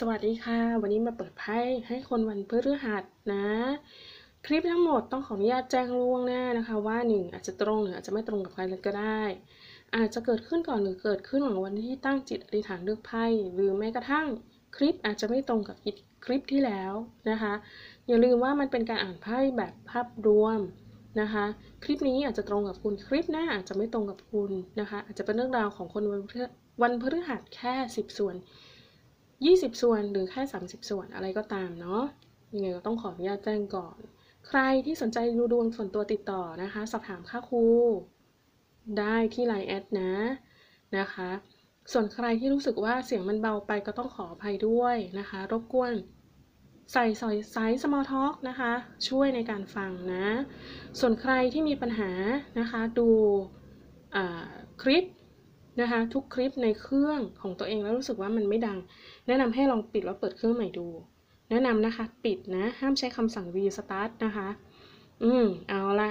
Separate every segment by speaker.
Speaker 1: สวัสดีค่ะ วันนี้มาเปิดไพ่ให้คนวันพฤหัสนะ คลิปทั้งหมดต้องขออนุญาตแจ้งล่วงหน้านะคะ ว่าหนึ่งอาจจะตรงหรืออาจจะไม่ตรงกับใครเลยก็ได้ อาจจะเกิดขึ้นก่อนหรือเกิดขึ้นหลังวันที่ตั้งจิตอธิษฐานเลือกไพ่หรือแม้กระทั่งคลิปอาจจะไม่ตรงกับคลิปที่แล้วนะคะ อย่าลืมว่ามันเป็นการอ่านไพ่แบบภาพรวมนะคะ คลิปนี้อาจจะตรงกับคุณคลิปหน้าอาจจะไม่ตรงกับคุณนะคะ อาจจะเป็นเรื่องราวของคนวันพฤวันพฤหัสแค่ 10 ส่วน 20 ส่วนหรือแค่ 30 ส่วนอะไรก็ตามเนาะยังไงก็ต้องขออนุญาตแจ้งก่อน ใครที่สนใจดูดวงส่วนตัวติดต่อนะคะ สอบถามค่าครูได้ที่ไลน์แอดนะนะคะ ส่วนใครที่รู้สึกว่าเสียงมันเบาไปก็ต้องขออภัยด้วยนะคะ รบกวนใส่สอยไซส์ small talk นะคะ ช่วยในการฟังนะ ส่วนใครที่มีปัญหานะคะ ดูคลิป นะคะทุกคลิปในเครื่องของตัวเองแล้วรู้สึกว่ามันไม่ดัง แนะนำให้ลองปิดแล้วเปิดเครื่องใหม่ดู แนะนำนะคะ ปิดนะ ห้ามใช้คำสั่ง restart นะคะ อืมเอาละ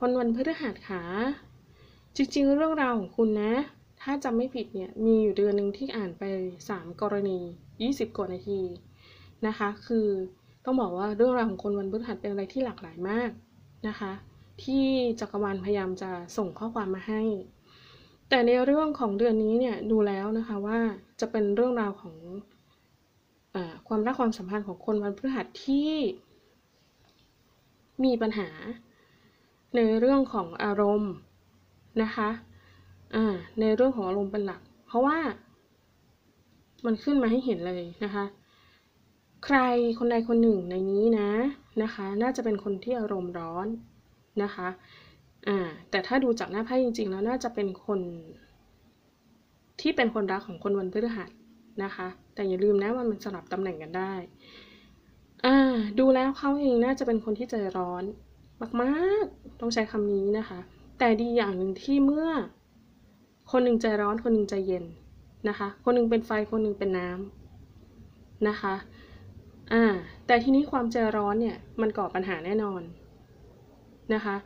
Speaker 1: วันวันพฤหัสขาจริงๆ เรื่องราวของคุณนะ ถ้าจำไม่ผิดเนี่ย มีอยู่เดือนหนึ่งที่อ่านไป 3 กรณี 20 กว่านาทีนะคะ คือต้องบอกว่าเรื่องราวของคนวันพฤหัสเป็นอะไรที่หลากหลายมากนะคะ ที่จักรวาลพยายามจะส่งข้อความมาให้ แต่ในเรื่องของเดือนนี้เนี่ยดูแล้วนะคะว่าจะเป็นเรื่องราวของอความรักความสัมพันธ์ของคนวันพฤหัสที่มีปัญหาในเรื่องของอารมณ์นะคะในเรื่องของอารมณ์เป็นหลัก เพราะว่า มันขึ้นมาให้เห็นเลยนะคะ ใครคนใดคนหนึ่งในนี้นะนะคะ น่าจะเป็นคนที่อารมณ์ร้อนนะคะ อ่าแต่ถ้าดูจากหน้าไพ่จริง ๆ แล้วน่าจะเป็นคน ที่เป็นคนรักของคนวันพฤหัสนะคะ แต่อย่าลืมนะว่ามันสลับตำแหน่งกันได้อ่าดูแล้วเขาเองน่าจะเป็นคนที่ใจร้อนมากๆ ต้องใช้คำนี้นะคะ แต่ดีอย่างหนึ่งที่เมื่อ คนหนึ่งใจร้อนคนหนึ่งใจเย็นนะคะ คนหนึ่งเป็นไฟคนหนึ่งเป็นน้ำนะคะอ่าแต่ทีนี้ความใจร้อนเนี่ยมันก่อปัญหาแน่นอนนะคะ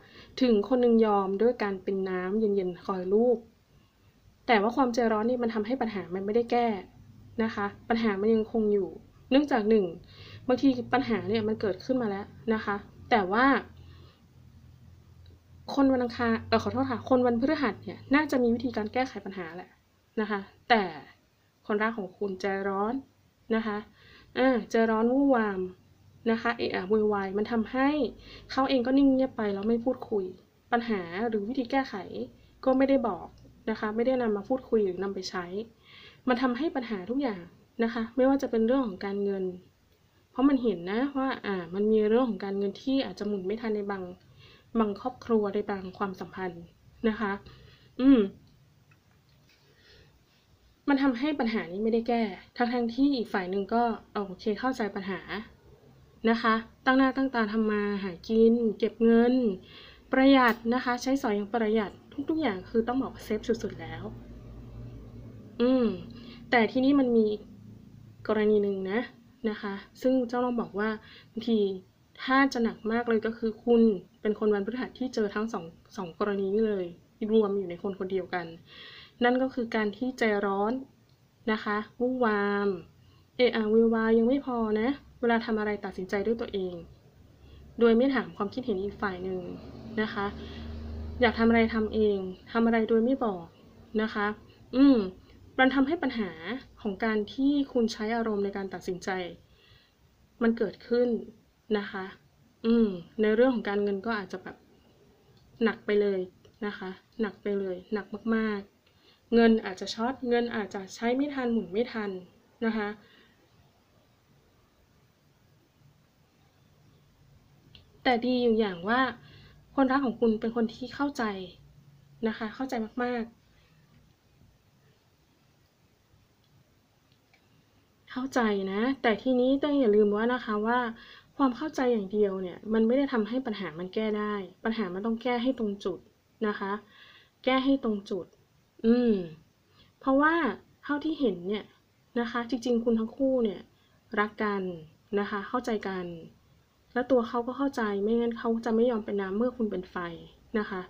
Speaker 1: ถึงคนหนึ่งยอมด้วยการเป็นน้ำเย็นๆคอยลูบแต่ว่าความใจร้อนนี่มันทำให้ปัญหามันไม่ได้แก้นะคะ ปัญหามันยังคงอยู่ เนื่องจากหนึ่งบางทีปัญหาเนี่ยมันเกิดขึ้นมาแล้วนะคะ แต่ว่า คนวันอังคารเออขอโทษค่ะ คนวันพฤหัสเนี่ยน่าจะมีวิธีการแก้ไขปัญหาแหละนะคะ แต่คนรักของคุณใจร้อนนะคะอ่าใจร้อนวุ่นวาม นะคะเอะอะวุ่นวายมันทำให้เขาเองก็นิ่งเงียบไปแล้วไม่พูดคุย ปัญหาหรือวิธีแก้ไขก็ไม่ได้บอกนะคะไม่ได้นำมาพูดคุยหรือนำไปใช้ มันทำให้ปัญหาทุกอย่างนะคะ ไม่ว่าจะเป็นเรื่องของการเงิน เพราะมันเห็นนะว่าอ่ามันมีเรื่องของการเงินที่อาจจะหมุนไม่ทันในบางบางครอบครัวในบางความสัมพันธ์นะคะ อืม มันทำให้ปัญหานี้ไม่ได้แก้ ทั้งทั้งที่อีกฝ่ายหนึ่งก็โอเคเข้าใจปัญหา นะคะ ตั้งหน้าตั้งตาทำมาหากิน เก็บเงิน ประหยัดนะคะ ใช้สอยอย่างประหยัดทุกๆอย่างคือต้องบอกเซฟสุดๆแล้ว อืม แต่ที่นี้มันมีกรณีหนึ่งนะนะคะ ซึ่งเจ้าต้องบอกว่าบางทีถ้าจะหนักมากเลยก็คือคุณเป็นคนวันพฤหัสที่เจอทั้งสองสองกรณีนี้เลยรวมอยู่ในคนคนเดียวกัน นั่นก็คือการที่ใจร้อนนะคะวุ่นวาม เออวิวายังไม่พอนะเวลาทำอะไรตัดสินใจด้วยตัวเอง โดยไม่ถามความคิดเห็นอีกฝ่ายหนึ่งนะคะ อยากทำอะไรทำเองทำอะไรโดยไม่บอกนะคะ อืมมันทำให้ปัญหาของการที่คุณใช้อารมณ์ในการตัดสินใจ มันเกิดขึ้นนะคะ อืม ในเรื่องของการเงินก็อาจจะแบบหนักไปเลยนะคะ หนักไปเลย หนักมากๆ เงินอาจจะช็อต เงินอาจจะใช้ไม่ทันหมุนไม่ทันนะคะ แต่ดีอยู่อย่างว่าคนรักของคุณเป็นคนที่เข้าใจนะคะ เข้าใจมากๆ เข้าใจนะ แต่ทีนี้ต้องอย่าลืมว่านะคะว่าความเข้าใจอย่างเดียวเนี่ยมันไม่ได้ทำให้ปัญหามันแก้ได้ ปัญหามันต้องแก้ให้ตรงจุดนะคะ แก้ให้ตรงจุด อืม เพราะว่าเท่าที่เห็นเนี่ยนะคะ จริงๆ คุณทั้งคู่เนี่ยรักกันนะคะ เข้าใจกัน แล้วตัวเขาก็เข้าใจไม่งั้นเขาจะไม่ยอมเป็นน้ำเมื่อคุณเป็นไฟนะคะ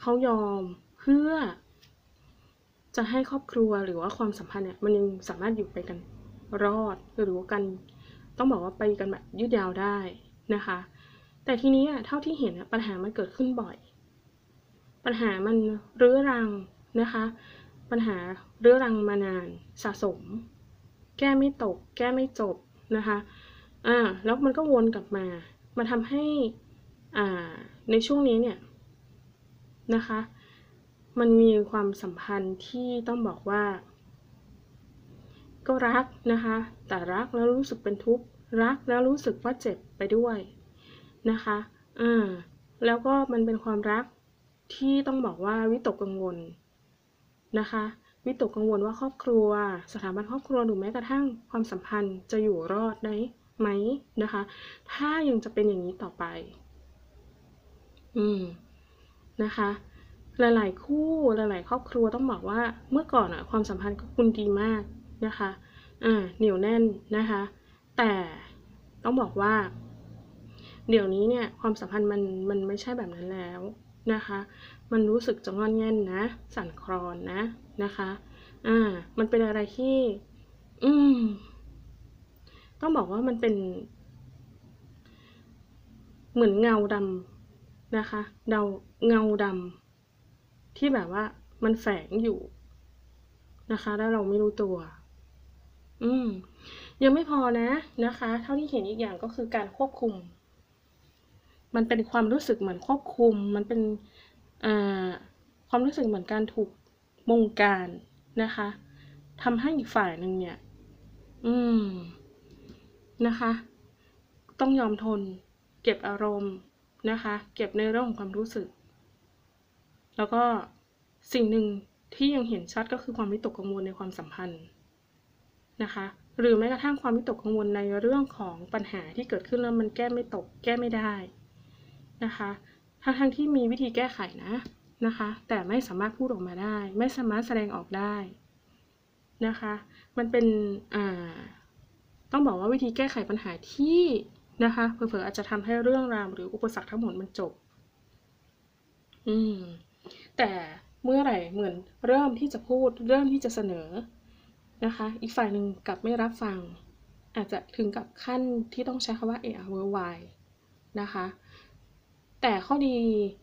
Speaker 1: เขายอมเพื่อ จะให้ครอบครัวหรือว่าความสัมพันธ์เนี่ยมันยังสามารถอยู่ไปกันรอดหรือว่ากันต้องบอกว่าไปกันแบบยืดยาวได้นะคะ แต่ทีนี้เท่าที่เห็นปัญหามันเกิดขึ้นบ่อย ปัญหามันเรื้อรังนะคะ ปัญหาเรื้อรังมานานสะสม แก้ไม่ตก แก้ไม่จบนะคะ อ่าแล้วมันก็วนกลับมา มาทำให้อ่าในช่วงนี้เนี่ยนะคะ มันมีความสัมพันธ์ที่ต้องบอกว่า ก็รักนะคะ แต่รักแล้วรู้สึกเป็นทุกข์รักแล้วรู้สึกว่าเจ็บไปด้วยนะคะอ่าแล้วก็มันเป็นความรักที่ต้องบอกว่าวิตกกังวลนะคะวิตกกังวลว่าครอบครัว สถาบันครอบครัวหรือแม้กระทั่งความสัมพันธ์จะอยู่รอดได้ ไหมนะคะ ถ้ายังจะเป็นอย่างนี้ต่อไป อืมนะคะหลาย ๆ คู่หลาย ๆ ครอบครัวต้องบอกว่าเมื่อก่อนอะความสัมพันธ์กับคุณดีมากนะคะอ่าเหนียวแน่นนะคะ แต่ต้องบอกว่า เดี๋ยวนี้เนี่ยความสัมพันธ์มันมันไม่ใช่แบบนั้นแล้วนะคะ มันรู้สึกจะงอนแง่นนะ สั่นคลอนนะนะคะอ่ามันเป็นอะไรที่ อืม ต้องบอกว่ามันเป็น เหมือนเงาดำนะคะ เดาเงาดำที่แบบว่ามันแฝงอยู่นะคะ แล้วเราไม่รู้ตัว อืม ยังไม่พอนะนะคะ เท่าที่เห็นอีกอย่างก็คือการควบคุม มันเป็นความรู้สึกเหมือนควบคุม มันเป็นความรู้สึกเหมือนการถูกบงการนะคะทำให้อีกฝ่ายหนึ่งเนี่ย อืม นะคะ ต้องยอมทน เก็บอารมณ์นะคะ เก็บในเรื่องของความรู้สึก แล้วก็สิ่งหนึ่งที่ยังเห็นชัดก็คือความวิตกกังวลในความสัมพันธ์นะคะ หรือแม้กระทั่งความวิตกกังวลในเรื่องของปัญหาที่เกิดขึ้นแล้วมันแก้ไม่ตก แก้ไม่ได้นะคะทั้งทั้งที่มีวิธีแก้ไขนะนะคะ แต่ไม่สามารถพูดออกมาได้ ไม่สามารถแสดงออกได้นะคะ มันเป็นอ่า ต้องบอกว่าวิธีแก้ไขปัญหาที่นะคะเผลอๆอาจจะทำให้เรื่องราวหรืออุปสรรคทั้งหมดมันจบ อืม แต่เมื่อไหร่เหมือนเริ่มที่จะพูดเริ่มที่จะเสนอนะคะ อีกฝ่ายหนึ่งกลับไม่รับฟัง อาจจะถึงกับขั้นที่ต้องใช้คำว่าเออเวอร์ไวนะคะ แต่ข้อดี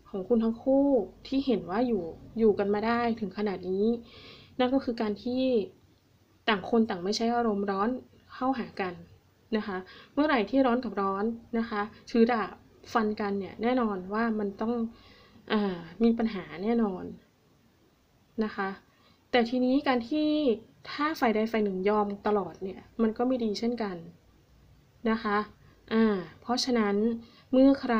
Speaker 1: ของคุณทั้งคู่ที่เห็นว่าอยู่อยู่กันมาได้ถึงขนาดนี้ นั่นก็คือการที่ต่างคนต่างไม่ใช้อารมณ์ร้อน เข้าหากันนะคะ เมื่อไหร่ที่ร้อนกับร้อนนะคะถือดาบฟันกันเนี่ยแน่นอนว่ามันต้องอมีปัญหาแน่นอนนะคะ แต่ทีนี้การที่ถ้าฝ่ายใดฝ่ายหนึ่งยอมตลอดเนี่ยมันก็ไม่ดีเช่นกันนะคะอ่าเพราะฉะนั้นเมื่อใคร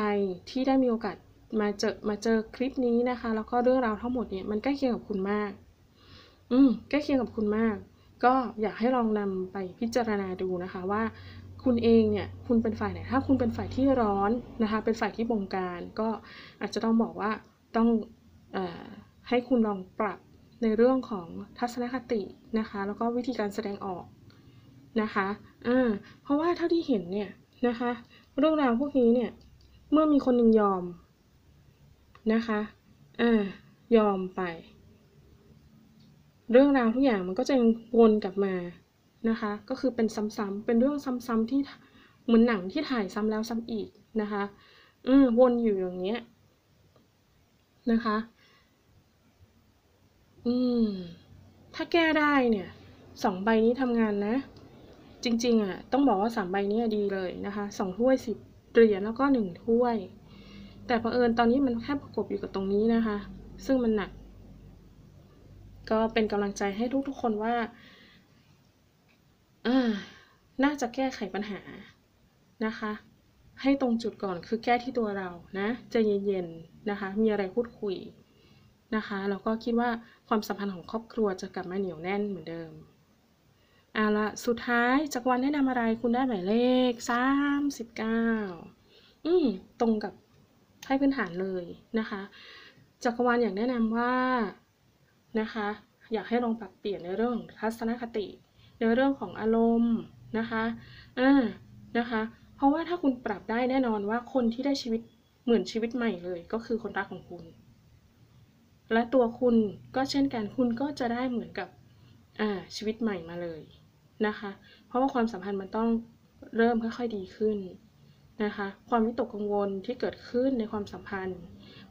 Speaker 1: ที่ได้มีโอกาสมาเจอมาเจอคลิปนี้นะคะ แล้วก็เรื่องราวทั้งหมดเนี่ยมันใกล้เคียงกับคุณมาก อืมใกล้เคียงกับคุณมาก ก็อยากให้ลองนำไปพิจารณาดูนะคะว่าคุณเองเนี่ยคุณเป็นฝ่ายไหนถ้าคุณเป็นฝ่ายที่ร้อนนะคะเป็นฝ่ายที่บงการ ก็อาจจะต้องบอกว่าต้องอให้คุณลองปรับในเรื่องของทัศนคตินะคะ แล้วก็วิธีการแสดงออกนะคะอ่าเพราะว่าเท่าที่เห็นเนี่ยนะคะ เรื่องราวพวกนี้เนี่ยเมื่อมีคนหนึ่งยอมนะคะอ่ายอมไป เรื่องราวทุกอย่างมันก็จะวนกลับมานะคะ ก็คือเป็นซ้ำๆเป็นเรื่องซ้ำๆที่เหมือนหนังที่ถ่ายซ้ำแล้วซ้ำอีกนะคะ อืมวนอยู่อย่างเงี้ยนะคะ อืม ถ้าแก้ได้เนี่ยสองใบนี้ทำงานนะ จริง ๆอะต้องบอกว่าสามใบนี้ดีเลยนะคะสองถ้วยสิบเหรียญแล้วก็หนึ่งถ้วย แต่เผอิญตอนนี้มันแค่ประกบอยู่กับตรงนี้นะคะ ซึ่งมันหนัก ก็เป็นกำลังใจให้ทุกๆคนว่าน่าจะแก้ไขปัญหานะคะ ให้ตรงจุดก่อนคือแก้ที่ตัวเรานะใจเย็นๆนะคะ มีอะไรพูดคุยนะคะแล้วก็คิดว่าความสัมพันธ์ของครอบครัวจะกลับมาเหนียวแน่นเหมือนเดิมเอาละสุดท้ายจักรวาลแนะนำอะไรคุณได้หมายเลขสามสิบเก้าอืมตรงกับไพ่พื้นฐานเลยนะคะจักรวาลอยากแนะนำว่า นะคะ อยากให้ลองปรับเปลี่ยนในเรื่องทัศนคติ ในเรื่องของอารมณ์นะคะอ่านะคะ เพราะว่าถ้าคุณปรับได้แน่นอนว่าคนที่ได้ชีวิตเหมือนชีวิตใหม่เลย ก็คือคนรักของคุณ และตัวคุณก็เช่นกันคุณก็จะได้เหมือนกับอ่าชีวิตใหม่มาเลยนะคะเพเพราะว่าความสัมพันธ์มันต้องเริ่มค่อยๆดีขึ้นนะคะ ความวิตกกังวลที่เกิดขึ้นในความสัมพันธ์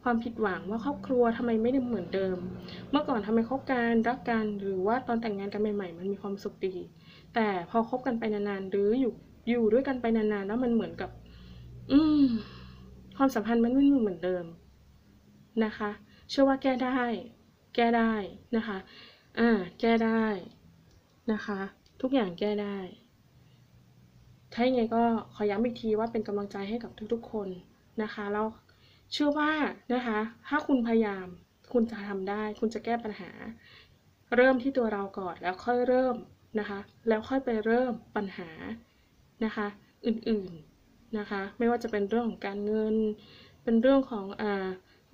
Speaker 1: ความผิดหวังว่าครอบครัวทำไมไม่ได้เหมือนเดิม เมื่อก่อนทำไมคบกันรักกันหรือว่าตอนแต่งงานกันใหม่ๆ มันมีความสุขดี แต่พอคบกันไปนานๆ หรืออยู่อยู่ด้วยกันไปนานๆ แล้วมันเหมือนกับ อืม ความสัมพันธ์มันไม่เหมือนเดิมนะคะ เชื่อว่าแก้ได้ แก้ได้นะคะ อ่า แก้ได้นะคะ ทุกอย่างแก้ได้ถ้ายังไงก็ขอย้ำอีกทีว่าเป็นกำลังใจให้กับทุกๆคนนะคะแล้ว เชื่อว่านะคะ ถ้าคุณพยายามคุณจะทำได้ คุณจะแก้ปัญหา เริ่มที่ตัวเราก่อนแล้วค่อยเริ่มนะคะ แล้วค่อยไปเริ่มปัญหานะคะ อื่นๆนะคะ ไม่ว่าจะเป็นเรื่องของการเงิน เป็นเรื่องของอ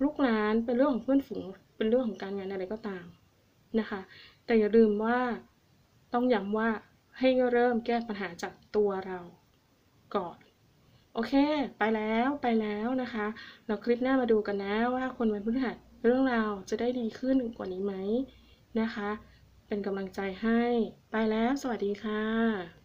Speaker 1: ลูกหลาน เป็นเรื่องของเพื่อนฝูง เป็นเรื่องของการงานอะไรก็ตามนะคะ แต่อย่าลืมว่าต้องย้ำว่าให้เริ่มแก้ปัญหาจากตัวเราก่อน โอเค ไปแล้วไปแล้วนะคะ เราคลิปหน้ามาดูกันนะว่าคนวันพฤหัสเรื่องราวจะได้ดีขึ้นกว่านี้ไหมนะคะ เป็นกำลังใจให้ ไปแล้ว สวัสดีค่ะ